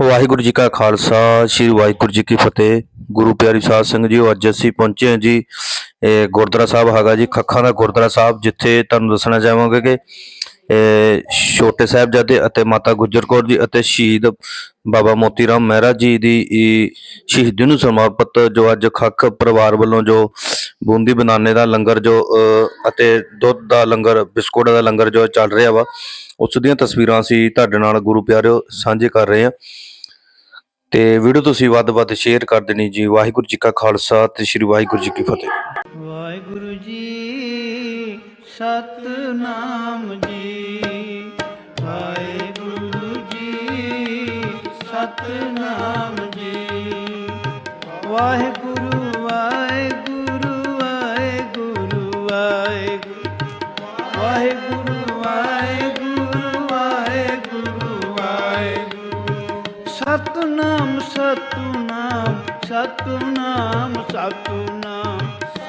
ਵਾਹਿਗੁਰੂ ਜੀ ਕਾ ਖਾਲਸਾ, ਸ੍ਰੀ ਵਾਹਿਗੁਰੂ ਜੀ ਕੀ ਫਤਿਹ। ਗੁਰੂ ਪਿਆਰੀ ਸਾਧ ਸੰਗਤ ਜੀ, ਅੱਜ ਅਸੀਂ ਪਹੁੰਚੇ ਹਾਂ ਜੀ, ਇਹ ਗੁਰਦੁਆਰਾ ਸਾਹਿਬ ਹੈਗਾ ਜੀ, ਖੱਖਾਂ ਦਾ ਗੁਰਦੁਆਰਾ ਸਾਹਿਬ, ਜਿੱਥੇ ਤੁਹਾਨੂੰ ਦੱਸਣਾ ਚਾਹਾਂਗੇ ਕਿ ਛੋਟੇ ਸਾਹਿਬਜ਼ਾਦੇ ਅਤੇ ਮਾਤਾ ਗੁਜਰ ਕੌਰ ਜੀ ਅਤੇ ਸ਼ਹੀਦ ਬਾਬਾ ਮੋਤੀ ਰਾਮ ਮਹਿਰਾ ਜੀ ਦੀ ਸ਼ਹੀਦੀ ਨੂੰ ਸਮਰਪਿਤ ਜੋ ਅੱਜ ਖੱਖ ਪਰਿਵਾਰ ਵੱਲੋਂ ਜੋ ਬੂੰਦੀ ਬਨਾਨੇ ਦਾ ਲੰਗਰ ਜੋ ਅਤੇ ਦੁੱਧ ਦਾ ਲੰਗਰ, ਬਿਸਕੁਟ ਦਾ ਲੰਗਰ ਜੋ ਚੱਲ ਰਿਹਾ ਵਾ, ਉਸ ਦੀਆਂ ਤਸਵੀਰਾਂ ਅਸੀਂ ਤੁਹਾਡੇ ਨਾਲ ਗੁਰੂ ਪਿਆਰਿਓ ਸਾਂਝੇ ਕਰ ਰਹੇ ਹਾਂ। ਤੇ ਵੀਡੀਓ ਤੁਸੀਂ ਵੱਧ ਵੱਧ ਸ਼ੇਅਰ ਕਰ ਦੇਣੀ ਜੀ। ਵਾਹਿਗੁਰੂ ਜੀ ਕਾ ਖਾਲਸਾ ਤੇ ਸ੍ਰੀ ਵਾਹਿਗੁਰੂ ਜੀ ਕੀ ਫਤਿਹ। ਵਾਹਿਗੁਰੂ ਜੀ ਸਤਨਾਮ ਜੀ। ਵਾਹਿਗੁਰੂ ਜੀ ਸਤਨਾਮ ਜੀ। ਵਾਹਿਗੁਰੂ ਵਾਹਿਗੁਰੂ ਸਤਨਾਮ ਸਤਨਾਮ ਸਤਨਾਮ ਸਤਨਾਮ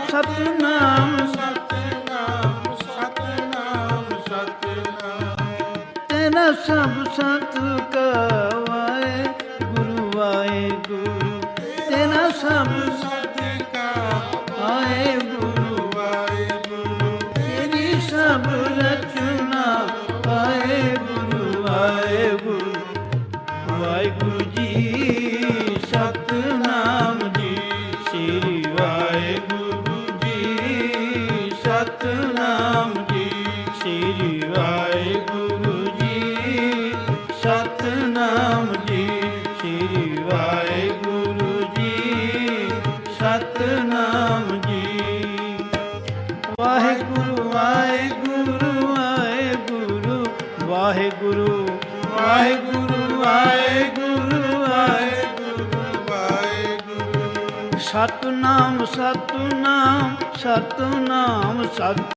ਸਤਨਾਮ। ਸਤਨਾਮ ਸਤਨਾਮ ਸਤਨਾਮ ਤੇਰਾ ਸਭ ਸਤ ਕਵਾਏ ਗੁਰੂ ਵਾਹਿਗੁਰੂ ਤੇਰਾ ਸਭ ਸਤ ਕਵਾਏ ਗੁਰੂ ਵਾਹਿਗੁਰੂ ਤੇਰੀ ਸਭ ਰਚਨਾ ਵਾਹਿਗੁਰੂ ਵਾਹਿਗੁਰੂ ਵਾਹਿਗੁਰੂ ਜੀ, ਸਤਨਾਮ ਜੀ। ਸ੍ਰੀ ਵਾਹਿਗੁਰੂ ਜੀ, ਸਤਨਾਮ ਜੀ। ਸ੍ਰੀ ਵਾਹਿਗੁਰੂ ਜੀ, ਸਤਨਾਮ ਜੀ। ਸ੍ਰੀ ਵਾਹਿਗੁਰੂ ਜੀ, ਸਤਨਾਮ ਜੀ। ਵਾਹਿਗੁਰੂ ਵਾਹਿਗੁਰੂ ਵਾਹਿਗੁਰੂ। ਵਾਹਿਗੁਰੂ ਵਾਹਿਗੁਰੂ। ਵਾਹਿਗੁਰੂ ਵਾਹਿਗੁਰੂ। ਵਾਹਿਗੁਰੂ ਸਤਨਾਮ ਸਤਨਾਮ ਸਤਨਾਮ ਸਤ